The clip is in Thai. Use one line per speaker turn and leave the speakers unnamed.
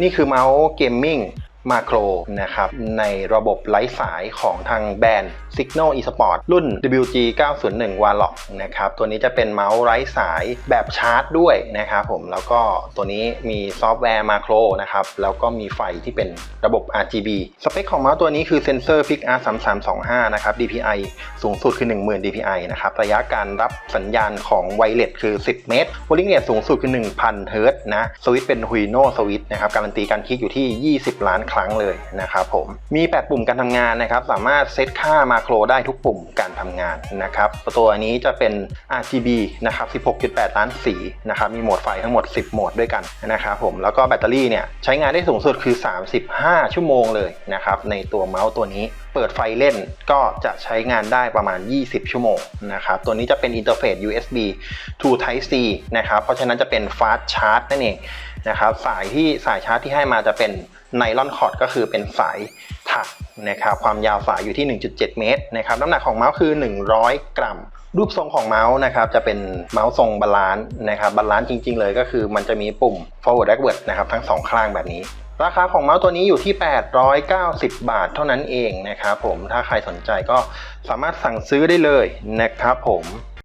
นี่คือเมาส์เกมมิ่ง มาโครนะครับในระบบไร้สายของทางแบรนด์ Signal eSport รุ่น WG 901 Warlock นะครับตัวนี้จะเป็นเมาส์ไร้สายแบบชาร์จด้วยนะครับผมแล้วก็ตัวนี้มีซอฟต์แวร์มาโครนะครับแล้วก็มีไฟที่เป็นระบบ RGB สเปคของเมาส์ตัวนี้คือเซนเซอร์ PIC R3325 นะครับ DPI สูงสุดคือ 10,000 DPI นะครับระยะการรับสัญญาณของไวเลสคือ 10 เมตร w o l l i n g rate สูงสุดคือ 1,000 เฮิร์ตนะสวิตเป็น Huino สวิตนะครับการันตีการคลิกอยู่ที่ 20 ล้านครั้งเลยนะครับผมมี 8 ปุ่มการทำงานนะครับสามารถเซตค่ามาโครได้ทุกปุ่มการทำงานนะครับตัวนี้จะเป็น RGB นะครับ 16.8 ล้านสีนะครับมีโหมดไฟทั้งหมด 10 โหมดด้วยกันนะครับผมแล้วก็แบตเตอรี่เนี่ยใช้งานได้สูงสุดคือ 35 ชั่วโมงเลยนะครับในตัวเมาส์ตัวนี้ เปิดไฟเล่นก็จะใช้งานได้ประมาณ 20 ชั่วโมงนะครับ ตัวนี้จะเป็นอินเทอร์เฟซ USB to Type C นะครับ เพราะฉะนั้นจะเป็น Fast Charge นั่นเองนะครับ สายที่สายชาร์จที่ให้มาจะเป็นไนลอนคอร์ดก็คือเป็นสาย ถักนะครับความยาวสายอยู่ที่ 1.7 เมตรนะครับน้ำหนักของเมาส์คือ 100 กรัม รูปทรงของเมาส์นะครับจะเป็นเมาส์ทรงบาลานซ์นะครับบาลานซ์จริง ๆ เลยก็คือมันจะมีปุ่ม forward backward นะครับทั้งสองข้างแบบนี้ ราคาของเมาส์ตัวนี้อยู่ที่ 890 บาทเท่านั้นเองนะครับผมถ้าใครสนใจก็สามารถสั่งซื้อได้เลยนะครับผม